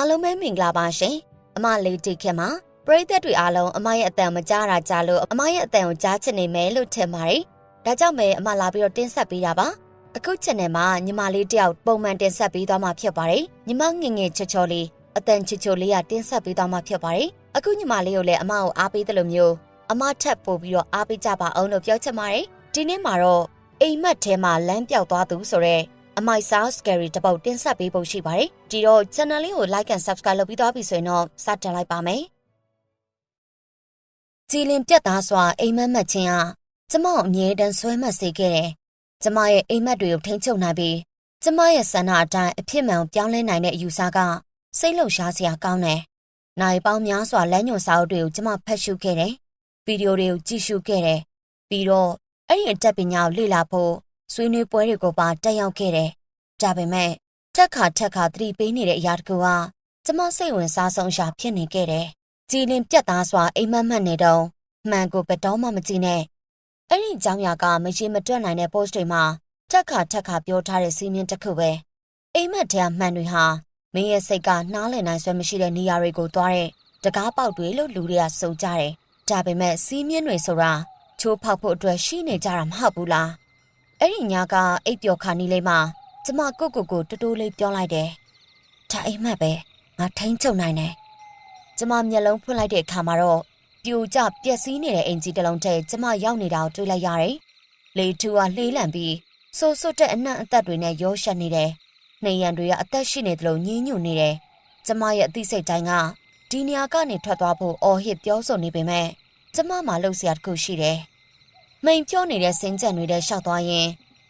အားလုံးပဲမင်္ဂလာပါရှင်အမလေးတိခင်မှာပရိသတ်တွေအားလုံးအမရဲ့အတန်မကြားတာကြားလို့အမရဲ့အတန်ကိုကြားချင်နေမယ်လို့ထင်ပါတယ်ဒါကြောင့်ပဲအမလာပြီးတော့တင်ဆက်ပေးတာပါအခု channel မှာညီမလေးတယောက်ပုံမှန်တင်ဆက်ပေးသွားမှာဖြစ်ပါတယ်ညီမငယ်ငယ်ချောချောလေးအတန်ချစ်ချိုလေးကတင်ဆက်ပေးသွားမှာဖြစ်ပါတယ်အခုညီမလေးကိုလည်းအမကိုအားပေးတယ်လို့မျိုးအမထပ်ပို့ပြီးတော့အားပေးကြပါအောင်လို့ပြောချင်ပါတယ်ဒီနေ့မှာတော့အိမ်မက်ထဲမှာလမ်းပြောက်သွားသူဆိုတော့ အမိုက်ဆာ scary တပုတ်တင်ဆက်ပေးဖို့ရှိပါတယ်။ဒီတော့ channel လေးကို like and subscribe လုပ်ပြီးသွားပြီဆိုရင်တော့စတင်လိုက်ပါမယ်။ကြည်လင်ပြတ်သားစွာအိမ်မက်မက်ချင်းဟာကျမကိုအမြဲတမ်းဆွဲမှတ်စေခဲ့တယ်။ကျမရဲ့အိမ်မက်တွေကိုထိန်းချုပ်နိုင်ပြီးကျမရဲ့ဆန္ဒအတိုင်းအဖြစ်မှန်ကိုပြောင်းလဲနိုင်တဲ့အယူဆကစိတ်လှုပ်ရှားစရာကောင်းတယ်။နိုင်ပေါင်းများစွာလမ်းညွှန်စာအုပ်တွေကိုကျမဖတ်ရှုခဲ့တယ်။ဗီဒီယိုတွေကိုကြည့်ရှုခဲ့တယ်။ပြီးတော့အဲ့ဒီအတတ်ပညာကိုလေ့လာဖို့ ဆွေးနွေးပွဲတွေကိုပါတက်ရောက်ခဲ့တယ်။ဒါပေမဲ့တက်ခါတက်ခါသတိပေးနေတဲ့အရာတကူကကျမစိတ်ဝင်စားဆုံးအရာဖြစ်နေခဲ့တယ်။ကြည်လင်ပြတ်သားစွာအိမ်မက်မက်နေတော့မှန်ကိုဘယ်တော့မှမကြည့်နဲ့။အဲ့ဒီအကြောင်းအရာကမရေမတွက်နိုင်တဲ့ post တွေမှာတက်ခါတက်ခါပြောထားတဲ့စီးမြင်တစ်ခုပဲ။အိမ်မက်တဲ့အမှန်တွေဟာမင်းရဲ့စိတ်ကနှားလည်နိုင်စွမ်းမရှိတဲ့နေရာတွေကိုသွားတဲ့တကားပေါက်တွေလို့လူတွေကစုံကြတယ်။ဒါပေမဲ့စီးမြင်တွေဆိုတာချိုးဖောက်ဖို့အတွက်ရှိနေကြတာမဟုတ်ဘူးလား အဲ့ဒီညကအိပ်ပျော်ခါနီးလေးမှာကျမကိုကိုကိုတူတူလေးပြောလိုက်တယ်ဒါအိမ်မက်ပဲငါထိန်းချုပ်နိုင်တယ်ကျမမျက်လုံးဖွင့်လိုက်တဲ့အခါမှာတော့ပြိုကျပျက်စီးနေတဲ့အင်ဂျီတစ်လုံးထဲကျမရောက်နေတာကိုတွေ့လိုက်ရတယ်လေထူကလှေးလံပြီးဆိုးဆွတ်တဲ့အနှံ့အသက်တွေနဲ့ရောရှက်နေတယ်နှိမ်ရန်တွေကအသက်ရှိနေသလိုညင်းညူနေတယ်ကျမရဲ့အသိစိတ်တိုင်းကဒီနေရာကနေထွက်သွားဖို့အော်ဟစ်ပြောဆိုနေပေမဲ့ကျမမှလှုပ်ရှားတစ်ခုရှိတယ်။ မိန်ပြောနေတဲ့စင်ကြံတွေတဲ့ရှောက်သွားရင်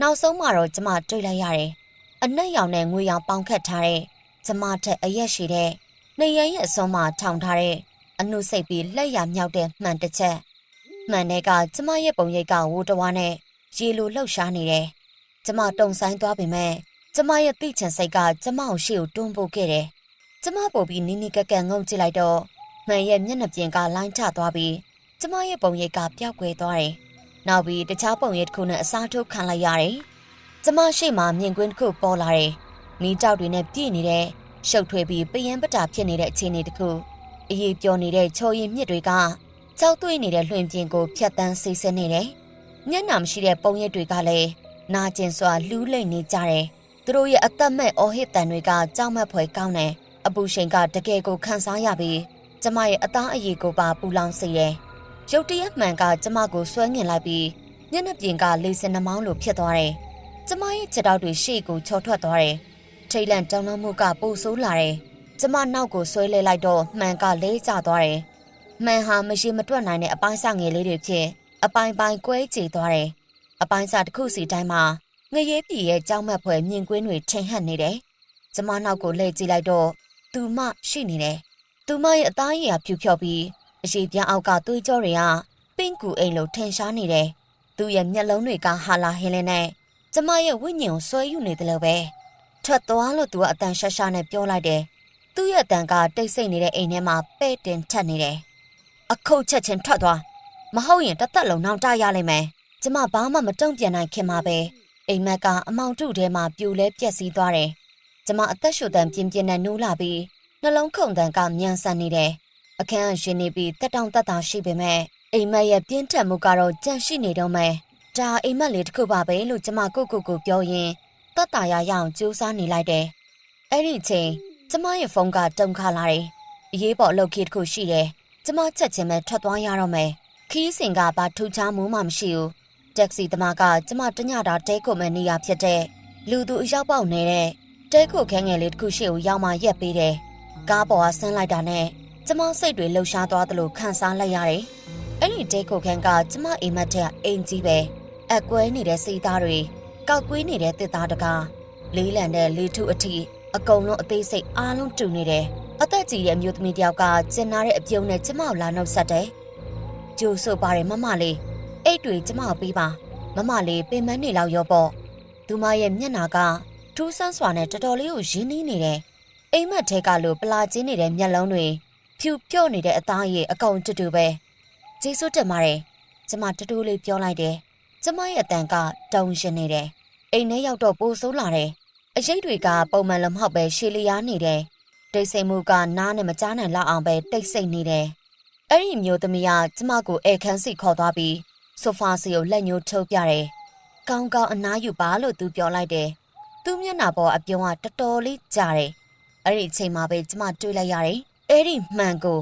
နောက်ဆုံးမှတော့ကျမတွေ့လိုက်ရတယ်။အနက်ရောင်နဲ့ငွေရောင်ပေါင်ခတ်ထားတဲ့ကျမထက်အရက်ရှိတဲ့နေရရဲ့အစွန်းမှထောင်ထားတဲ့အနှုတ်စိတ်ပြီးလက်ရမြောက်တဲ့မှန်တစ်ချက်။မှန်တဲ့ကကျမရဲ့ပုံရိပ်ကဝိုးတဝါနဲ့ရေလိုလှုပ်ရှားနေတယ်။ကျမတုံဆိုင်သွားပေမဲ့ကျမရဲ့သိချင်စိတ်ကကျမကိုရှေ့ကိုတွန်းပို့ခဲ့တယ်။ကျမပို့ပြီးနီးနီးကက်ကက်ငုံကြည့်လိုက်တော့မှန်ရဲ့မျက်နှာပြင်ကလိုင်းချသွားပြီးကျမရဲ့ပုံရိပ်ကပျောက်ကွယ်သွားတယ်။ နောက်ပြီးတခြားပုံရိပ်တစ်ခုနဲ့အစားထိုးခံလိုက်ရတယ်။ကျမရှိမှမြင်ကွင်းတစ်ခုပေါ်လာတယ်။မီးတောက်တွေနဲ့ပြည့်နေတဲ့ရှုပ်ထွေးပြီးပယံပတာဖြစ်နေတဲ့အခြေအနေတစ်ခုအရေးပြောနေတဲ့ချိုရည်မြစ်တွေကကြောက်သွေးနေတဲ့လွှင့်ပြင်းကိုဖျက်တမ်းဆေးဆင်းနေတယ်။မျက်နှာမရှိတဲ့ပုံရိပ်တွေကလည်းနာကျင်စွာလူးလိမ့်နေကြတယ်။သူတို့ရဲ့အသက်မဲ့အော်ဟစ်တန်တွေကကြောက်မက်ဖွယ်ကောင်းတယ်။အပူရှိန်ကတကယ်ကိုခံစားရပြီးကျမရဲ့အသားအရည်ကိုပါပူလောင်စေတယ်။ ရုတ်တရက်မှန်ကကျမကိုဆွဲငင်လိုက်ပြီးမျက်နှာပြင်ကလေစင်နှမောင်းလိုဖြစ်သွားတယ်။ကျမရဲ့ခြေထောက်တွေရှေ့ကိုချော်ထွက်သွားတယ်။ထိတ်လန့်တောင်းတမှုကပိုဆိုးလာတယ်။ကျမနောက်ကိုဆွဲလဲလိုက်တော့မှန်ကလဲကျသွားတယ်။မှန်ဟာမရှိမတွက်နိုင်တဲ့အပိုင်းစငယ်လေးတွေဖြစ်အပိုင်းပိုင်းကွဲချေသွားတယ်။အပိုင်းစတစ်ခုစီတိုင်းမှာငရဲပြည်ရဲ့ကြောက်မက်ဖွယ်မြင်ကွင်းတွေထင်ဟပ်နေတယ်။ကျမနောက်ကိုလှည့်ကြည့်လိုက်တော့သူမရှိနေတယ်။သူမရဲ့အသားရည်ဟာဖြူဖြော်ပြီး အရှိပြားအောက်ကသွေးကြောတွေကပင့်ကူအိမ်လိုထင်ရှားနေတယ်။သူ့ရဲ့မျက်လုံးတွေကဟာလာဟင်းလင်းနဲ့ကျမရဲ့ဝိညာဉ်ကိုဆွဲယူနေတယ်လို့ပဲ။ထွက်သွားလို့သူကအတန်ရှာရှာနဲ့ပြောလိုက်တယ်။သူ့ရဲ့အတန်ကတိတ်ဆိတ်နေတဲ့အိမ်ထဲမှာပဲ့တင်ထက်နေတယ်။အခုတ်ချက်ချင်းထွက်သွား။မဟုတ်ရင်တစ်သက်လုံးနှောင်တရလိမ့်မယ်။ကျမဘာမှမတုံ့ပြန်နိုင်ခင်မှာပဲ။အိမ်မက်ကအမောင်တုထဲမှာပြိုလဲပြက်စီးသွားတယ်။ကျမအသက်ရှူတန်ပြင်းပြင်းနဲ့နိုးလာပြီးနှလုံးခုန်တန်ကမြန်ဆန်နေတယ်။ အခန်းရှင်နေပြီးတက်တောင့်တက်တာရှိပေမဲ့အိမ်မက်ရဲ့ပြင်းထန်မှုကတော့ကြန့်ရှိနေတော့မယ်။ဒါအိမ်မက်လေးတစ်ခုပါပဲလို့ကျမကိုကိုကိုပြောရင်းတက်တာရရအောင်ကြိုးစားနေလိုက်တယ်။အဲ့ဒီအချိန်ကျမရဲ့ဖုန်းကတုန်ခါလာတယ်။အရေးပေါ်အလုပ်ကြီးတစ်ခုရှိတယ်။ကျမချက်ချင်းပဲထွက်သွားရတော့မယ်။ခီးစင်ကဘာထူချားမှုမှမရှိဘူး။တက္ကစီသမားကကျမတညတာတဲခုမဲ့နေရဖြစ်တဲ့လူသူအရောက်ပေါက်နေတဲ့တဲခုခန်းငယ်လေးတစ်ခုရှိကိုရောက်မှရက်ပေးတယ်။ကားပေါ်ကဆင်းလိုက်တာနဲ့ ကျမစိတ်တွေလှုပ်ရှားသွားသလိုခံစားလိုက်ရတယ်။အဲ့ဒီတဲခုခန်းကကျမအိမ်မက်ထက်အိမ်ကြီးပဲ။အကွဲနေတဲ့စိသားတွေကောက်ကွေးနေတဲ့တစ်သားတကားလေးလံတဲ့လေထုအထိအကုန်လုံးအသေးစိတ်အားလုံးတူနေတယ်။အသက်ကြီးတဲ့အမျိုးသမီးတယောက်ကကျင်နာတဲ့အပြုံးနဲ့ကျမကိုလာနှုတ်ဆက်တယ်။ကျိုးဆိုပါတယ်မမလေးအိတ်တွေကျမကိုပေးပါမမလေးပင်မနေလောက်ရောပေါ့။သူမရဲ့မျက်နာကထူးဆန်းစွာနဲ့တော်တော်လေးကိုရင်းနှီးနေတယ်။အိမ်မက်ထဲကလိုပလာကျင်းနေတဲ့မျက်လုံးတွေ ဖြူပြော့နေတဲ့အသားရည်အကောင်တူတူပဲ။ကျေးဇူးတင်ပါတယ်။ကျမတူတူလေးပြောလိုက်တယ်။ကျမရဲ့အတန်ကတုံရှင်နေတယ်။အိမ်ထဲရောက်တော့ပိုဆိုးလာတယ်။အရိတ်တွေကပုံမှန်လည်းမဟုတ်ပဲရှည်လျားနေတယ်။တိတ်ဆိတ်မှုကနားနဲ့မကြားနိုင်လောက်အောင်ပဲတိတ်ဆိတ်နေတယ်။အဲ့ဒီမျိုးသမီးကကျမကိုဧခန်းစီခေါ်သွားပြီးဆိုဖာစီကိုလက်ညှိုးထုတ်ပြတယ်။ကောင်းကောင်းအနားယူပါလို့သူပြောလိုက်တယ်။သူ့မျက်နှာပေါ်အပြုံးကတော်တော်လေးကြာတယ်။အဲ့ဒီအချိန်မှာပဲကျမတွေးလိုက်ရတယ်။ အဲ့ဒီမှန်ကို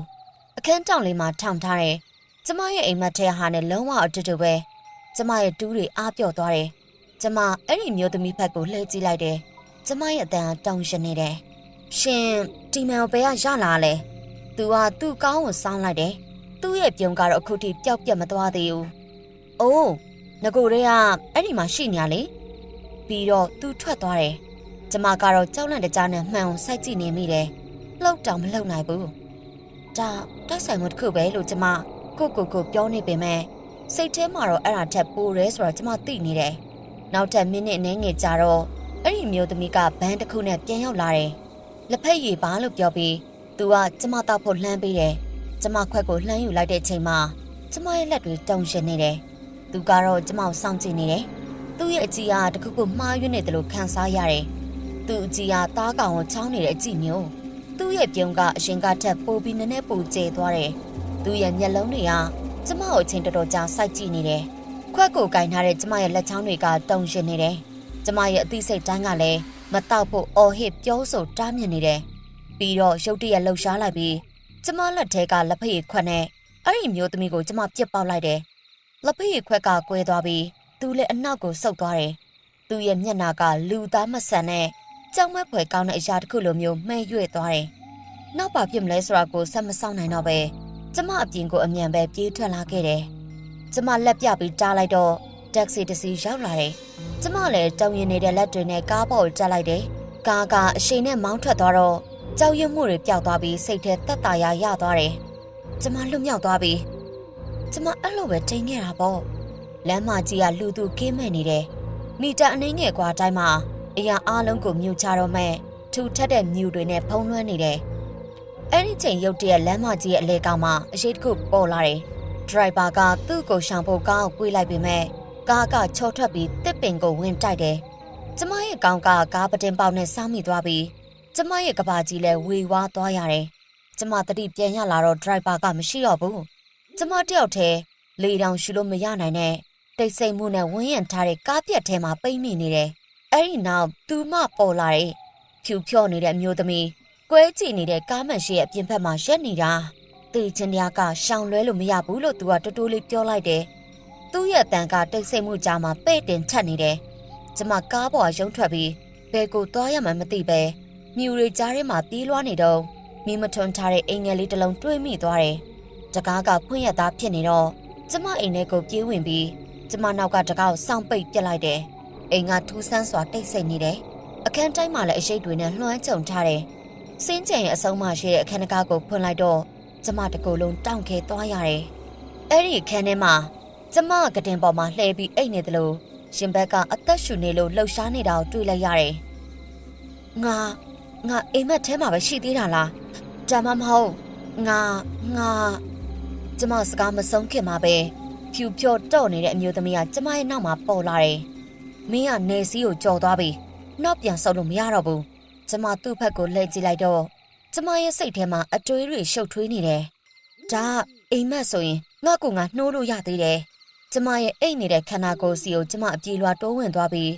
အခန်းတောင်လေးမှာထောင်ထားတယ်။ကျမရဲ့အိမ်မက်ထဲဟာနဲ့လုံးဝအတူတူပဲ။ကျမရဲ့တူးတွေအားပြော့သွားတယ်။ကျမအဲ့ဒီမျိုးသမီးဘက်ကိုလှည့်ကြည့်လိုက်တယ်။ကျမရဲ့အတန်တောင်ရှင်နေတယ်။ရှင်ဒီမယ်ဘယ်ကရလာလဲ။ "तू ကသူ့ကောင်းကိုစောင်းလိုက်တယ်။သူ့ရဲ့ပြုံးကတော့အခုထိပျောက်ပြတ်မသွားသေးဘူး။အိုးငကိုတွေကအဲ့ဒီမှာရှိနေရလေ။ပြီးတော့ तू ထွက်သွားတယ်။ကျမကတော့ကြောက်လန့်တကြားနဲ့မှန်အောင်စိုက်ကြည့်နေမိတယ်။ လှုပ်တောင်မလှုပ်နိုင်ဘူး။ဒါတိုက်ဆိုင်မှုတစ်ခုပဲလို့ကျမကိုကိုကိုပြောနေပေမဲ့စိတ်ထဲမှာတော့အဲ့ဒါထက်ပိုတယ်ဆိုတော့ကျမသိနေတယ်။နောက်ထပ်မိနစ်အနည်းငယ်ကြာတော့အဲ့ဒီမျိုးသမီးကဘန်းတစ်ခုနဲ့ပြန်ရောက်လာတယ်။လက်ဖက်ရည်ပါလို့ပြောပြီးသူကကျမတောက်ဖို့လှမ်းပေးတယ်။ကျမခွက်ကိုလှမ်းယူလိုက်တဲ့အချိန်မှာကျမရဲ့လက်တွေတုံရှင်နေတယ်။သူကတော့ကျမကိုစောင့်ကြည့်နေတယ်။သူ့ရဲ့အကြည့်အားတခုခုမှားယွင်းနေတယ်လို့ခံစားရတယ်။သူ့အကြည့်အားသားကောင်ကိုချောင်းနေတဲ့အကြည့်မျိုး သူ့ရဲ့ပြုံးကအရှင်ကထက်ပိုပြီးနည်းနည်းပိုကျသွားတယ်။သူ့ရဲ့မျက်လုံးတွေကကျမကိုအချိန်တော်တော်ကြာစိုက်ကြည့်နေတယ်။ခွက်ကိုကင်ထားတဲ့ကျမရဲ့လက်ချောင်းတွေကတုံရှင်နေတယ်။ကျမရဲ့အသိစိတ်တိုင်းကလည်းမတောက်ဖို့အော်ဟစ်ပြောဆိုတားမြင်နေတယ်။ပြီးတော့ရုတ်တရက်လှုပ်ရှားလိုက်ပြီးကျမလက်ထဲကလက်ဖက်ရည်ခွက်နဲ့အဲ့ဒီမျိုးသမီးကိုကျမပြစ်ပေါက်လိုက်တယ်။လက်ဖက်ရည်ခွက်ကကွဲသွားပြီးသူလည်းအနောက်ကိုဆုတ်သွားတယ်။သူ့ရဲ့မျက်နှာကလူသားမဆန်နဲ့ ကြောက်မက်ဖွယ်ကောင်းတဲ့အရာတစ်ခုလိုမျိုးမှဲ့ရွေ့သွားတယ်။နောက်ပါဖြစ်မလဲဆိုတာကိုဆက်မဆောင်နိုင်တော့ပဲကျမအပြင်ကိုအမြန်ပဲပြေးထွက်လာခဲ့တယ်။ကျမလက်ပြပြီးတားလိုက်တော့တက္ကစီတစ်စီးရောက်လာတယ်။ကျမလည်းတောင်ရင်နေတဲ့လက်တွေနဲ့ကားပေါ်တက်လိုက်တယ်။ကားကအရှိန်နဲ့မောင်းထွက်သွားတော့ကြောက်ရွံ့မှုတွေပျောက်သွားပြီးစိတ်ထဲတက်တာရရသွားတယ်။ကျမလွတ်မြောက်သွားပြီးကျမအဲ့လိုပဲတိမ်ခဲ့တာပေါ့။လမ်းမကြီးကလူသူကင်းမဲ့နေတယ်။မီတာအနှိမ့်ငယ်ကွာတိုင်းမှာ အရာအလုံးကိုမြူချတော့မဲ့ထူထပ်တဲ့မြူတွေနဲ့ဖုံးလွှမ်းနေတယ်။အဲ့ဒီချိန်ရုတ်တရက်လမ်းမကြီးရဲ့အလဲကောင်မှာအရှိတ်တစ်ခုပေါ်လာတယ်။ဒရိုက်ဘာကသူ့ကိုရှောင်ဖို့ကားကိုကွေးလိုက်ပေမဲ့ကားကချော်ထွက်ပြီးတစ်ပင်ကိုဝင်တိုက်တယ်။ကျမရဲ့ကောင်ကကားပတင်ပေါက်နဲ့စောင်းမိသွားပြီးကျမရဲ့ကဘာကြီးလည်းဝေဝါးသွားရတယ်။ကျမတတိပြန်ရလာတော့ဒရိုက်ဘာကမရှိတော့ဘူး။ကျမတယောက်တည်းလေတောင်ရှူလို့မရနိုင်တဲ့တိတ်ဆိတ်မှုနဲ့ဝန်းရံထားတဲ့ကားပြက်ထဲမှာပိတ်မိနေတယ်။ အဲ့ဒီနောက်သူမပေါ်လာတဲ့ဖြူဖြော့နေတဲ့အမျိုးသမီးကွဲကြည့်နေတဲ့ကားမန်ရှိရဲ့အပြင်ဘက်မှာရက်နေတာ။တေချင်းတရားကရှောင်လွဲလို့မရဘူးလို့သူကတူတူလေးပြောလိုက်တယ်။သူ့ရဲ့အတန်ကတိတ်ဆိတ်မှုကြားမှာပဲ့တင်ချက်နေတယ်။ကျမကားပေါ်ရုံထွက်ပြီးဘယ်ကိုသွားရမှန်းမသိပဲမြူတွေကြားထဲမှာပြေးလွှားနေတော့မိမထွန်းထားတဲ့အိမ်ငယ်လေးတစ်လုံးတွေးမိသွားတယ်။တကားကဖွင့်ရသားဖြစ်နေတော့ကျမအိမ်ထဲကိုပြေးဝင်ပြီးကျမနောက်ကတကားကိုစောင့်ပိတ်ပြစ်လိုက်တယ်။ အိမ်ကထူးဆန်းစွာတိတ်ဆိတ်နေတယ်။အခန်းတိုင်းမှာလည်းအရှိတ်တွေနဲ့လွှမ်းကြုံထားတယ်။စင်းကြံရဲ့အဆုံးမရှိတဲ့အခန်းတကားကိုဖွင့်လိုက်တော့ကျမတကူလုံးတောင့်ခဲသွားရတယ်။အဲ့ဒီအခန်းထဲမှာကျမကတင်ပေါ်မှာလှည့်ပြီးအိတ်နေတယ်လို့ရှင်ဘက်ကအသက်ရှူနေလို့လှုပ်ရှားနေတာကိုတွေ့လိုက်ရတယ်။ငါငါအိမ်မက်ထဲမှာပဲရှိသေးတာလားဒါမှမဟုတ်ငါငါကျမစကားမဆုံးခင်မှာပဲဖြူဖြော့တော့နေတဲ့အမျိုးသမီးကကျမရဲ့နောက်မှာပေါ်လာတယ် မင်းကနေစည်းကိုကြော်သွားပြီနောက်ပြန်ဆုပ်လို့မရတော့ဘူးကျမသူ့ဘက်ကိုလှည့်ကြည့်လိုက်တော့ကျမရဲ့စိတ်ထဲမှာအတွေးတွေရှုပ်ထွေးနေတယ်ဒါအိမ်မက်ဆိုရင်ငါ့ကိုငါနှိုးလို့ရသေးတယ်ကျမရဲ့အိတ်နေတဲ့ခန္ဓာကိုယ်စီကိုကျမအပြေလွှာတိုးဝင်သွားပြီး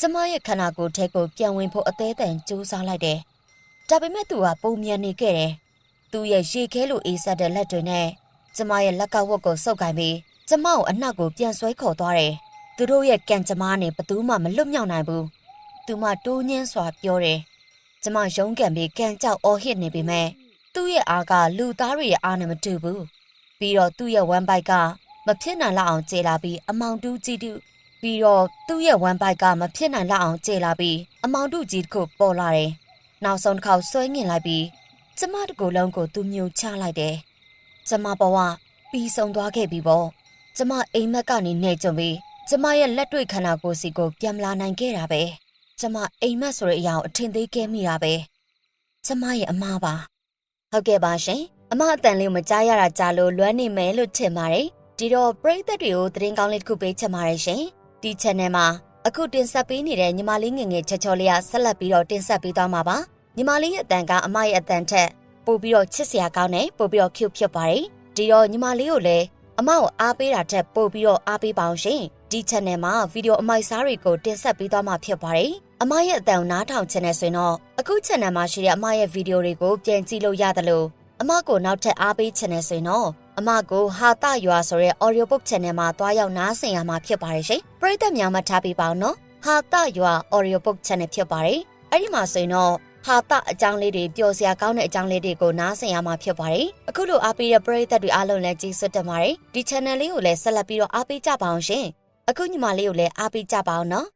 ကျမရဲ့ခန္ဓာကိုယ်ထဲကိုပြန်ဝင်ဖို့အသေးအံကြိုးစားလိုက်တယ်။ဒါပေမဲ့သူကပုံမြန်နေခဲ့တယ်။သူရဲ့ရေခဲလိုအေးဆက်တဲ့လက်တွေနဲ့ကျမရဲ့လက်ကဝတ်ကိုစုပ်ကင်ပြီးကျမကိုအနှောက်ကိုပြန်ဆွဲခေါ်သွားတယ်။ သူတို့ရဲ့ကံကြမ္မားနဲ့ဘသူမှမလွတ်မြောက်နိုင်ဘူး။သူမတိုးညင်းစွာပြောတယ်။ကျမရုံးကန်ပြီးကံကြောက်အော်ဟစ်နေပေမဲ့သူ့ရဲ့အားကလူသားတွေရဲ့အားနဲ့မတူဘူး။ပြီးတော့သူ့ရဲ့ဝမ်းပိုက်ကမဖြစ်နိုင်လောက်အောင်ကျေလာပြီးအမောင်တူးကြည့်တူပြီးတော့သူ့ရဲ့ဝမ်းပိုက်ကမဖြစ်နိုင်လောက်အောင်ကျေလာပြီးအမောင်တူကြီးတစ်ခုပေါ်လာတယ်။နောက်ဆုံးတစ်ခေါက်ဆွဲငင်လိုက်ပြီးကျမတကူလုံးကိုသူမြုံချလိုက်တယ်။ကျမဘဝပြီးဆုံးသွားခဲ့ပြီပေါ့။ကျမအိမ်မက်ကနေနေကြုံပြီး ကျမရဲ့လက်တွေ့ခန္ဓာကိုယ်စီကိုပြန်လာနိုင်ခဲ့တာပဲ။ကျမအိမ်မက်ဆိုတဲ့အရာကိုအထင်သေးခဲ့မိတာပဲ။ကျမရဲ့အမားပါ။ဟုတ်ကဲ့ပါရှင်။အမအတန်လေးကိုမကြားရတာကြာလို့လွမ်းနေမယ်လို့ထင်ပါတယ်။ဒီတော့ပရိသတ်တွေကိုသတင်းကောင်းလေးတစ်ခုပေးချင်ပါတယ်ရှင်။ဒီ channel မှာအခုတင်ဆက်ပေးနေတဲ့ညီမလေးငယ်ငယ်ချောချောလေးကဆက်လက်ပြီးတော့တင်ဆက်ပေးသွားမှာပါညီမလေးရဲ့အတန်ကအမရဲ့အတန်ထက်ပိုပြီးတော့ချစ်စရာကောင်းတယ်ပိုပြီးတော့ cute ဖြစ်ပါတယ်ဒီတော့ညီမလေးကိုလည်းအမကိုအားပေးတာထက်ပိုပြီးတော့အားပေးပါအောင်ရှင် ဒီ channel မှာဗီဒီယိုအမိုက်စားတွေကိုတင်ဆက်ပေးသွားမှာဖြစ်ပါတယ်အမရဲ့အတန်ကိုနားထောင်ချင်တဲ့ဆိုရင်တော့အခု channel မှာရှိတဲ့အမရဲ့ဗီဒီယိုတွေကိုပြန်ကြည့်လို့ရတယ်လို့အမကိုနောက်ထပ်အားပေးချင်တဲ့ဆိုရင်တော့အမကိုဟာတရွာဆိုတဲ့ audio book channel မှာတွားရောက်နားဆင်ရမှာဖြစ်ပါတယ်ရှင်ပရိသတ်များမှတ်ထားပေးပါအောင်နော်ဟာတရွာ audio book channel ဖြစ်ပါတယ်အဲ့ဒီမှာဆိုရင်တော့ဟာတအကြောင်းလေးတွေပျော်စရာကောင်းတဲ့အကြောင်းလေးတွေကိုနားဆင်ရမှာဖြစ်ပါတယ်အခုလိုအားပေးတဲ့ပရိသတ်တွေအားလုံးလည်းကျေးဇူးတင်ပါတယ်ဒီ channel လေးကိုလည်းဆက်လက်ပြီးတော့အားပေးကြပါအောင်ရှင် အခုညီမလေးကိုလည်းအားပေးကြပါအောင်နော်